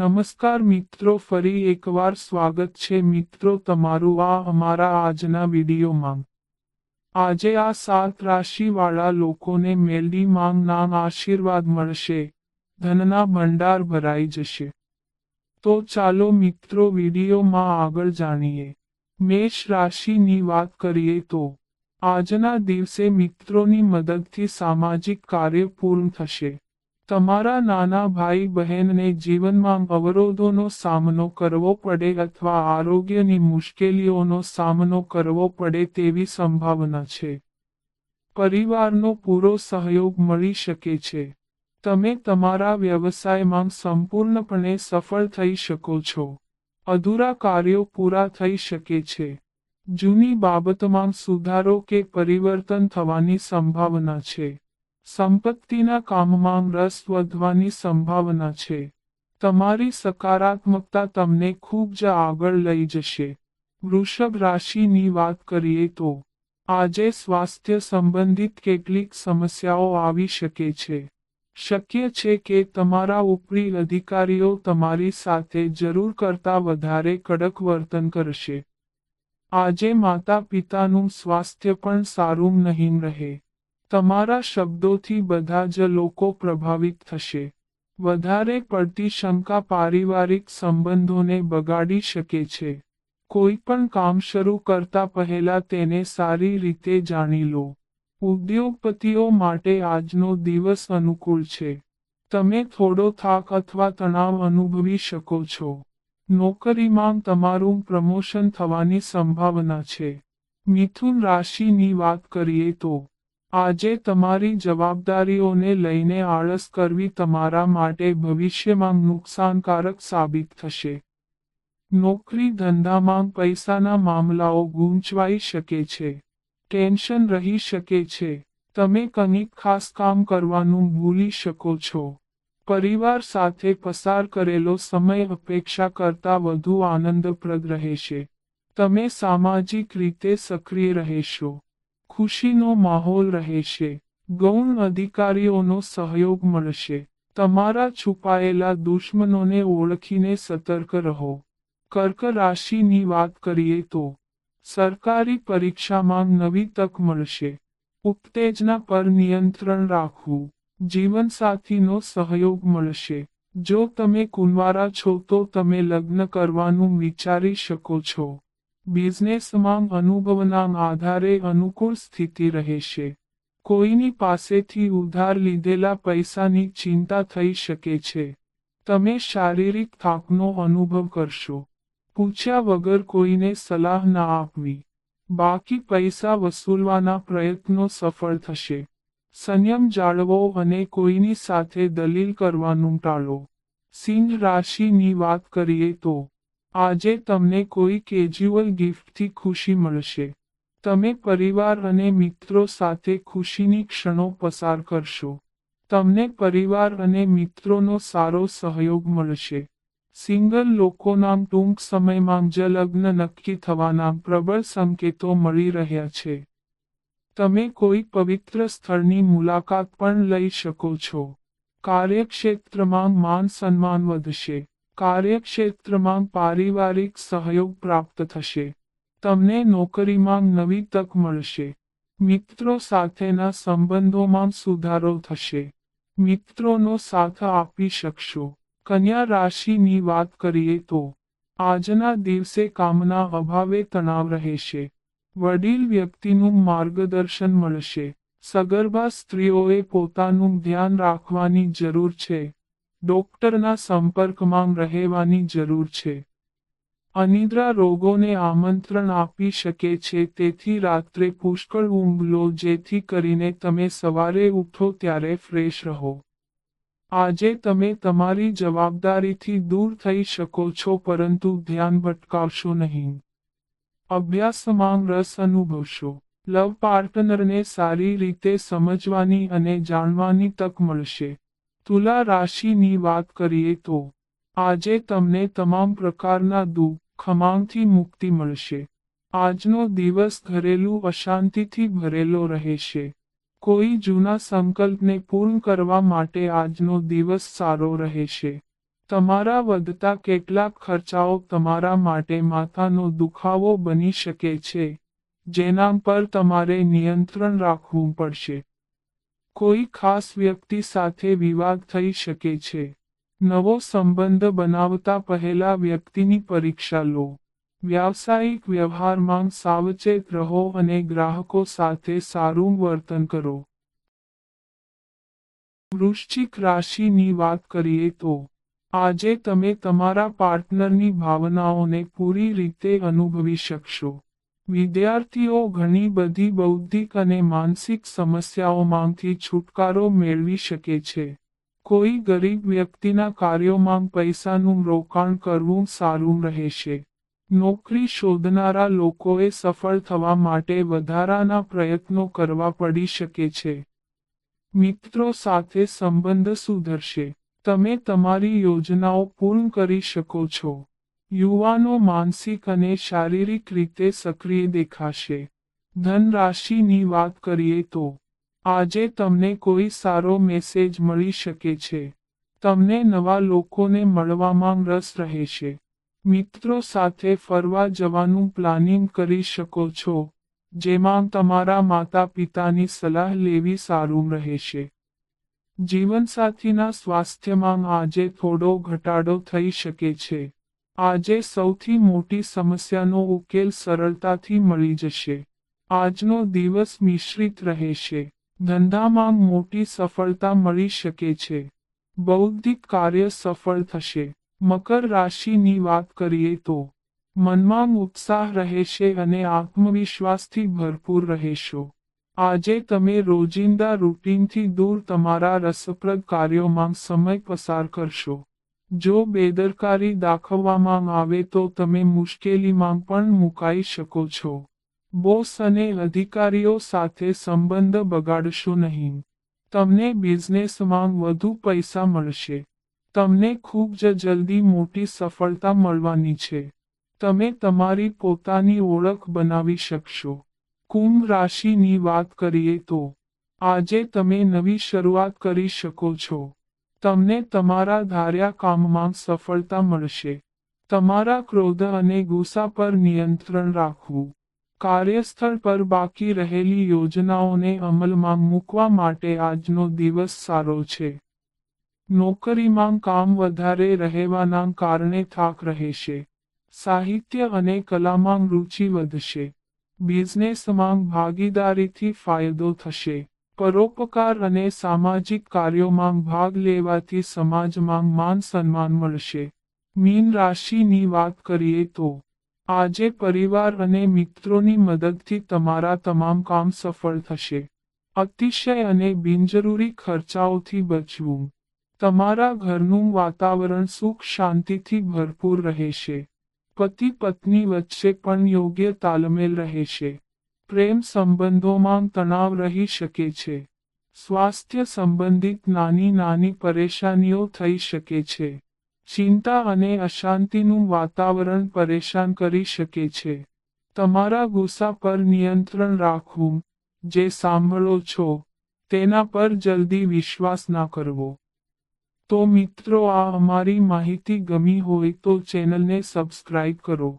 નમસ્કાર મિત્રો, ફરી એકવાર સ્વાગત છે મિત્રો તમારું આ અમારા આજના વિડીયોમાં. આજે આ સાત રાશિવાળા લોકોને મેલડી માંગના આશીર્વાદ મળશે, ધનના ભંડાર ભરાઈ જશે. તો ચાલો મિત્રો વિડીયોમાં આગળ જાણીએ. મેષ રાશિની વાત કરીએ તો, આજના દિવસે મિત્રોની મદદથી સામાજિક કાર્ય પૂર્ણ થશે. તમારા નાના ભાઈ બહેનને જીવનમાં અવરોધોનો સામનો કરવો પડે અથવા આરોગ્યની મુશ્કેલીઓનો સામનો કરવો પડે તેવી સંભાવના છે. પરિવારનો પૂરો સહયોગ મળી શકે છે. તમે તમારા વ્યવસાયમાં સંપૂર્ણપણે સફળ થઈ શકો છો. અધૂરા કાર્યો પૂરા થઈ શકે છે. જૂની બાબતમાં સુધારો કે પરિવર્તન થવાની સંભાવના છે. સંપત્તિના કામમાં રસ વધવાની સંભાવના છે. તમારી સકારાત્મકતા તમને ખૂબ જ આગળ લઈ જશે. વૃષભ રાશિની વાત કરીએ તો, આજે સ્વાસ્થ્ય સંબંધિત કેટલીક સમસ્યાઓ આવી શકે છે. શક્ય છે કે તમારા ઉપરી અધિકારીઓ તમારી સાથે જરૂર કરતાં વધારે કડક વર્તન કરશે. આજે માતા પિતાનું સ્વાસ્થ્ય પણ સારું નહીં રહે. તમારા શબ્દોથી બધા જ લોકો પ્રભાવિત થશે. વધારે પડતી શંકા પારિવારિક સંબંધોને બગાડી શકે છે. કોઈ પણ કામ શરૂ કરતા પહેલા તેને સારી રીતે જાણી લો. ઉદ્યોગપતિઓ માટે આજનો દિવસ અનુકૂળ છે. તમે થોડો થાક અથવા તણાવ અનુભવી શકો છો. નોકરીમાં તમારું પ્રમોશન થવાની સંભાવના છે. મિથુન રાશિની વાત કરીએ તો આજે તમારી જવાબદારીઓને લઈને આળસ કરવી તમારા માટે ભવિષ્યમાં નુકસાનકારક સાબિત થશે. નોકરી ધંધામાં પૈસાના મામલાઓ ગૂંચવાઈ શકે છે. ટેન્શન રહી શકે છે. તમે કંઈક ખાસ કામ કરવાનું ભૂલી શકો છો. પરિવાર સાથે પસાર કરેલો સમય અપેક્ષા કરતાં વધુ આનંદપ્રદ રહેશે. તમે સામાજિક રીતે સક્રિય રહેશો. ખુશીનો માહોલ રહેશે ગૌણ અધિકારીઓનો સહયોગ મળશે. તમારા છુપાયેલા દુશ્મનોને ઓળખીને સતર્ક રહો. કર્ક રાશિની વાત કરીએ તો, સરકારી પરીક્ષામાં નવી તક મળશે. ઉત્તેજના પર નિયંત્રણ રાખવું. જીવનસાથીનો સહયોગ મળશે. જો તમે કુંવારા છો તો તમે લગ્ન કરવાનું વિચારી શકો છો. બિઝનેસમાં અનુભવના આધારે અનુકૂળ સ્થિતિ રહેશે. કોઈની પાસેથી ઉધાર લીધેલા પૈસાની ચિંતા થઈ શકે છે. તમે શારીરિક થાકનો અનુભવ કરશો. પૂછ્યા વગર કોઈને સલાહ ના આપવી. બાકી પૈસા વસૂલવાના પ્રયત્નો સફળ થશે. સંયમ જાળવો અને કોઈની સાથે દલીલ કરવાનું ટાળો. સિંહ રાશિની વાત કરીએ તો આજે તમને કોઈ કેજ્યુઅલ ગિફ્ટથી ખુશી મળશે. તમે પરિવાર અને મિત્રો સાથે ખુશીની ક્ષણો પસાર કરશો. તમને પરિવાર અને મિત્રોનો સારો સહયોગ મળશે. સિંગલ લોકોના ટૂંક સમયમાં જ લગ્ન નક્કી થવાના પ્રબળ સંકેતો મળી રહ્યા છે. તમે કોઈ પવિત્ર સ્થળની મુલાકાત પણ લઈ શકો છો. કાર્યક્ષેત્રમાં માન સન્માન વધશે. કાર્યક્ષેત્રમાં પારિવારિક સહયોગ પ્રાપ્ત થશે. તમને નોકરીમાં નવી તક મળશે. મિત્રો સાથેના સંબંધોમાં સુધારો થશે. મિત્રોનો સાથ આપી શકશો. કન્યા રાશિની વાત કરીએ તો, આજના દિવસે કામના અભાવે તણાવ રહેશે. વડીલ વ્યક્તિનું માર્ગદર્શન મળશે. સગર્ભા સ્ત્રીઓએ પોતાનું ધ્યાન રાખવાની જરૂર છે. ડોક્ટરના સંપર્કમાં રહેવાની જરૂર છે. અનિદ્રા રોગોને આમંત્રણ આપી શકે છે, તેથી રાત્રે પુષ્કળ ઊંઘ લો જેથી કરીને તમે સવારે ઉઠો ત્યારે ફ્રેશ રહો. આજે તમે તમારી જવાબદારીથી દૂર થઈ શકો છો, પરંતુ ધ્યાન ભટકાવશો નહીં. અભ્યાસમાં રસ અનુભવશો. લવ પાર્ટનરને સારી રીતે સમજવાની અને જાણવાની તક મળશે. તુલા રાશિની વાત કરીએ તો, આજે તમને તમામ પ્રકારના દુઃખ ખમાંગથી મુક્તિ મળશે. આજનો દિવસ ઘરેલું અશાંતિથી ભરેલો રહેશે. કોઈ જૂના સંકલ્પને પૂર્ણ કરવા માટે આજનો દિવસ સારો રહેશે. તમારા વધતા કેટલાક ખર્ચાઓ તમારા માટે માથાનો દુખાવો બની શકે છે, જેના પર તમારે નિયંત્રણ રાખવું પડશે. કોઈ ખાસ વ્યક્તિ સાથે વિવાદ થઈ શકે છે. નવો સંબંધ બનાવતા પહેલા વ્યક્તિની પરીક્ષા લો. વ્યાવસાયિક વ્યવહારમાં સાવચેત રહો અને ગ્રાહકો સાથે સારું વર્તન કરો. વૃશ્ચિક રાશિની વાત કરીએ તો, આજે તમે તમારા પાર્ટનરની ભાવનાઓને પૂરી રીતે અનુભવી શકશો. વિદ્યાર્થીઓ ઘણી બધી બૌદ્ધિક અને માનસિક સમસ્યાઓમાંથી છુટકારો મેળવી શકે છે. કોઈ ગરીબ વ્યક્તિના કાર્યોમાં પૈસાનું રોકાણ કરવું સારું રહેશે. નોકરી શોધનારા લોકોએ સફળ થવા માટે વધારાના પ્રયત્નો કરવા પડી શકે છે. મિત્રો સાથે સંબંધ સુધરશે. તમે તમારી યોજનાઓ પૂર્ણ કરી શકો છો. યુવાનો માનસિક અને શારીરિક રીતે સક્રિય દેખાશે. ધન રાશિની વાત કરીએ તો, આજે તમને કોઈ સારો મેસેજ મળી શકે છે. તમને નવા લોકોને મળવામાં રસ રહેશે. મિત્રો સાથે ફરવા જવાનું પ્લાનિંગ કરી શકો છો, જેમાં તમારા માતા પિતાની સલાહ લેવી સારું રહેશે. જીવનસાથીના સ્વાસ્થ્યમાં આજે થોડો ઘટાડો થઈ શકે છે. આજે સૌથી મોટી સમસ્યાનો ઉકેલ સરળતાથી મળી જશે. આજનો દિવસ મિશ્રિત રહેશે. ધંધામાં મોટી સફળતા મળી શકે છે. બૌદ્ધિક કાર્ય સફળ થશે. મકર રાશિની વાત કરીએ તો, મનમાં ઉત્સાહ રહેશે અને આત્મવિશ્વાસથી ભરપૂર રહેશો. આજે તમે રોજિંદા રૂટીનથી દૂર તમારા રસપ્રદ કાર્યોમાં સમય પસાર કરશો. જો બેદરકારી દાખવવામાં આવે તો તમે મુશ્કેલીમાં પણ મુકાઈ શકો છો. બોસ અને અધિકારીઓ સાથે સંબંધ બગાડશો નહીં. તમને બિઝનેસમાં વધુ પૈસા મળશે. તમને ખૂબ જ જલ્દી મોટી સફળતા મળવાની છે. તમે તમારી પોતાની ઓળખ બનાવી શકશો. કુંભ રાશિની વાત કરીએ તો, આજે તમે નવી શરૂઆત કરી શકો છો. તમને તમારા ધાર્યા કામમાં સફળતા મળશે. તમારા ક્રોધ અને ગુસ્સા પર નિયંત્રણ રાખવું. કાર્યસ્થળ પર બાકી રહેલી યોજનાઓને અમલમાં મૂકવા માટે આજનો દિવસ સારો છે. નોકરીમાં કામ વધારે રહેવાના કારણે થાક રહેશે. સાહિત્ય અને કલામાં રુચિ વધશે. બિઝનેસમાં ભાગીદારીથી ફાયદો થશે. પરોપકાર અને સામાજિક કાર્યોમાં ભાગ લેવાથી સમાજમાં માન સન્માન મળશે. મીન રાશિની વાત કરીએ તો, આજે પરિવાર અને મિત્રોની મદદથી તમારા તમામ કામ સફળ થશે. અતિશય અને બિનજરૂરી ખર્ચાઓથી બચવું. તમારા ઘરનું વાતાવરણ સુખ શાંતિથી ભરપૂર રહેશે. પતિ પત્ની વચ્ચે પણ યોગ્ય તાલમેલ રહેશે. પ્રેમ સંબંધોમાં તણાવ રહી શકે છે. સ્વાસ્થ્ય સંબંધિત નાની નાની પરેશાનીઓ થઈ શકે છે. ચિંતા અને અશાંતિનું વાતાવરણ પરેશાન કરી શકે છે. તમારા ગુસ્સા પર નિયંત્રણ રાખવું, જે સાંભળો છો, તેના પર જલ્દી વિશ્વાસ ના કરવો. તો મિત્રો, આ અમારી માહિતી ગમી હોય તો ચેનલને સબસ્ક્રાઇબ કરો.